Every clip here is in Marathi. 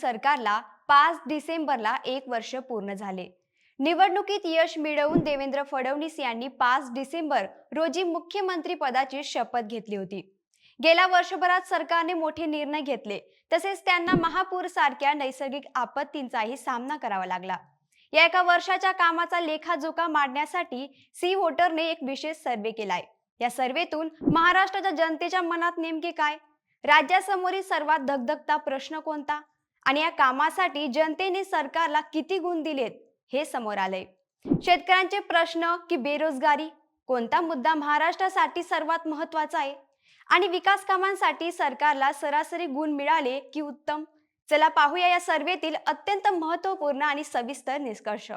सरकारला पाच डिसेंबरला एक वर्ष पूर्ण झाले. निवडणुकीत यश मिळवून देवेंद्र फडणवीस यांनी पाच डिसेंबर रोजी मुख्यमंत्री पदाची शपथ घेतली होती. गेल्या वर्षभरात सरकारने मोठे निर्णय घेतले. तसेच त्यांना महापूर सारख्या नैसर्गिक आपत्तींचाही सामना करावा लागला. या एका वर्षाच्या कामाचा लेखाजोखा मांडण्यासाठी सी वोटरने एक विशेष सर्वे केलाय. या सर्वेतून महाराष्ट्राच्या जनतेच्या मनात नेमके काय? राज्यासमोरील सर्वात धगधगता प्रश्न कोणता? आणि या कामासाठी जनतेने सरकारला किती गुण दिलेत हे समोर आलंय. शेतकऱ्यांचे प्रश्न की बेरोजगारी कोणता मुद्दा महाराष्ट्रासाठी सर्वात महत्त्वाचा आहे? आणि विकास कामांसाठी सरकारला सरासरी गुण मिळाले की उत्तम? चला पाहूया या सर्वेतील अत्यंत महत्त्वपूर्ण आणि सविस्तर निष्कर्ष.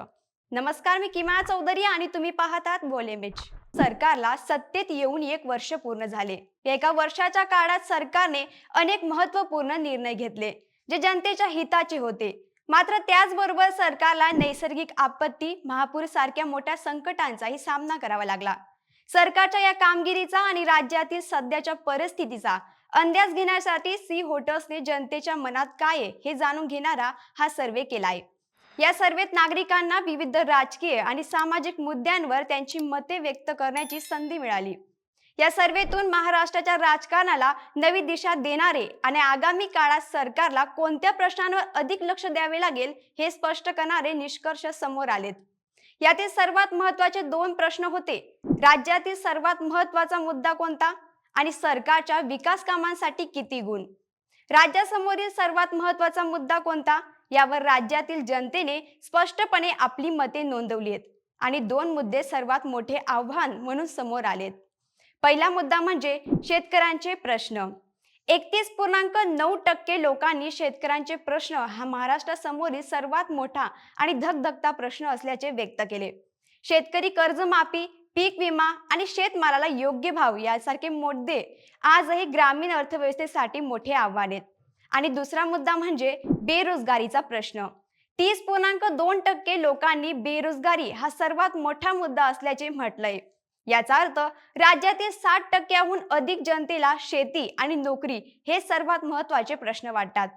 नमस्कार मी किमा चौधरी आणि तुम्ही पाहतात बोले मिच सरकारला सत्तेत येऊन एक वर्ष पूर्ण झाले. एका वर्षाच्या काळात सरकारने अनेक महत्त्वपूर्ण निर्णय घेतले. जे जनतेच्या हिताचे होते. मात्र त्याचबरोबर सरकारला नैसर्गिक आपत्ती महापूर सारख्या मोठ्या संकटांचाही सामना करावा लागला. सरकारच्या या कामगिरीचा आणि राज्यातील सध्याच्या परिस्थितीचा अंदाज घेण्यासाठी सी. होटर्सने जनतेच्या मनात काय आहे हे जाणून घेणारा हा सर्वे केलाय या सर्वेत नागरिकांना विविध राजकीय आणि सामाजिक मुद्द्यांवर त्यांची मते व्यक्त करण्याची संधी मिळाली. या सर्वेतून महाराष्ट्राच्या राजकारणाला नवी दिशा देणारे आणि आगामी काळात सरकारला कोणत्या प्रश्नांवर अधिक लक्ष द्यावे लागेल हे स्पष्ट करणारे निष्कर्ष समोर आलेत. यातील सर्वात महत्त्वाचे दोन प्रश्न होते. राज्यातील सर्वात महत्त्वाचा मुद्दा कोणता? आणि सरकारच्या विकास कामांसाठी किती गुण? राज्यासमोरील सर्वात महत्त्वाचा मुद्दा कोणता? यावर राज्यातील जनतेने स्पष्टपणे आपली मते नोंदवली आहेत. आणि दोन मुद्दे सर्वात मोठे आव्हान म्हणून समोर आलेत. पहिला मुद्दा म्हणजे शेतकऱ्यांचे प्रश्न. एकतीस पूर्णांक नऊ टक्के लोकांनी शेतकऱ्यांचे प्रश्न हा महाराष्ट्रासमोरील सर्वात मोठा आणि धकधकता प्रश्न असल्याचे व्यक्त केले. शेतकरी कर्जमाफी पीक विमा आणि शेतमालाला योग्य भाव यासारखे मुद्दे आजही ग्रामीण अर्थव्यवस्थेसाठी मोठे आव्हान आहेत. आणि दुसरा मुद्दा म्हणजे बेरोजगारीचा प्रश्न. तीस पूर्णांक दोन टक्के लोकांनी बेरोजगारी हा सर्वात मोठा मुद्दा असल्याचे म्हटलंय. याचा अर्थ राज्यातील साठ टक्क्याहून अधिक जनतेला शेती आणि नोकरी हे सर्वात महत्त्वाचे प्रश्न वाटतात.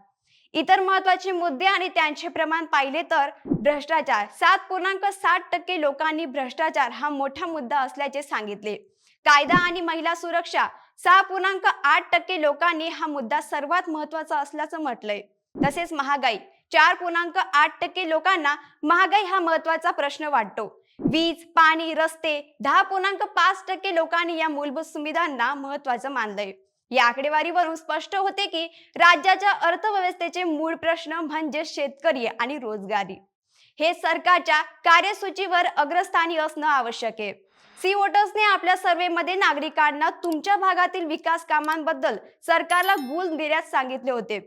इतर महत्त्वाचे मुद्दे आणि त्यांचे प्रमाण पाहिले तर भ्रष्टाचार. सात पूर्णांक साठ टक्के लोकांनी भ्रष्टाचार हा मोठा मुद्दा असल्याचे सांगितले. कायदा आणि महिला सुरक्षा. सहा पूर्णांक आठ टक्के लोकांनी हा मुद्दा सर्वात महत्त्वाचा असल्याचं म्हटलंय. तसेच महागाई. चार पूर्णांक आठ टक्के लोकांना महागाई हा महत्त्वाचा प्रश्न वाटतो. वीज पाणी रस्ते दहा पूर्णांक पाच टक्के लोकांनी या मूलभूत सुविधांना महत्वाचं मानलंय. या आकडेवारीवरून स्पष्ट होते की राज्याच्या अर्थव्यवस्थेचे मूळ प्रश्न म्हणजे शेतकरी आणि रोजगारी. हे सरकारच्या कार्यसूचीवर अग्रस्थानी असणं आवश्यक आहे. सी वोटर्सने आपल्या सर्वेमध्ये नागरिकांना तुमच्या भागातील विकास कामांबद्दल सरकारला गुल देण्यास सांगितले होते.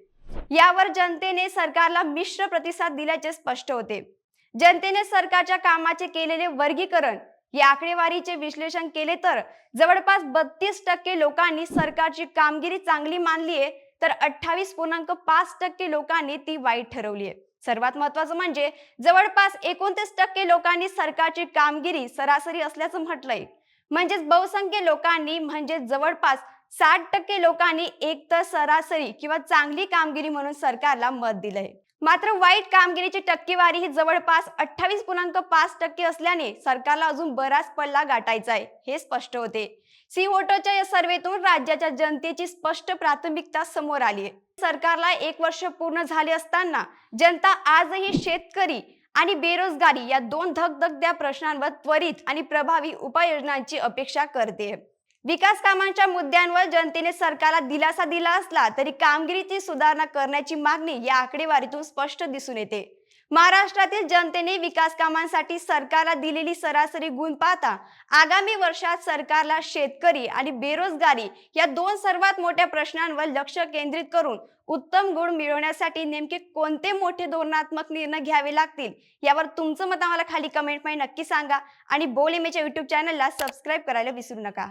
यावर जनतेने सरकारला मिश्र प्रतिसाद दिल्याचे स्पष्ट होते. जनतेने सरकारच्या कामाचे केलेले वर्गीकरण या आकडेवारीचे विश्लेषण केले तर जवळपास बत्तीस टक्के लोकांनी सरकारची कामगिरी चांगली मानली आहे तर अठ्ठावीस पूर्णांक पाच टक्के लोकांनी ती वाईट ठरवली आहे. सर्वात महत्वाचं म्हणजे जवळपास एकोणतीस टक्के लोकांनी सरकारची कामगिरी सरासरी असल्याचं म्हटलंय. म्हणजेच बहुसंख्य लोकांनी म्हणजे जवळपास साठ टक्के लोकांनी एक तर सरासरी किंवा चांगली कामगिरी म्हणून सरकारला मत दिलंय. मात्र वाईट कामगिरीची टक्केवारी ही जवळपास अठ्ठावीस पूर्णांक पाच टक्के असल्याने सरकारला अजून बराच पल्ला गाठायचा आहे हे स्पष्ट होते. सी वोटरच्या या सर्वेतून राज्याच्या जनतेची स्पष्ट प्राथमिकता समोर आली आहे. सरकारला एक वर्ष पूर्ण झाले असताना जनता आजही शेतकरी आणि बेरोजगारी या दोन धगधगद्या प्रश्नांवर त्वरित आणि प्रभावी उपाययोजनांची अपेक्षा करते. विकास कामांच्या मुद्द्यांवर जनतेने सरकारला दिलासा दिला असला तरी कामगिरीची सुधारणा करण्याची मागणी या आकडेवारीतून स्पष्ट दिसून येते. महाराष्ट्रातील जनतेने विकास कामांसाठी सरकारला दिलेली सरासरी गुण पाहता आगामी वर्षात सरकारला शेतकरी आणि बेरोजगारी या दोन सर्वात मोठ्या प्रश्नांवर लक्ष केंद्रित करून उत्तम गुण मिळवण्यासाठी नेमके कोणते मोठे धोरणात्मक निर्णय घ्यावे लागतील यावर तुमचं मत आम्हाला खाली कमेंटमध्ये नक्की सांगा आणि बोल इमेच्या युट्यूब चॅनलला सबस्क्राईब करायला विसरू नका.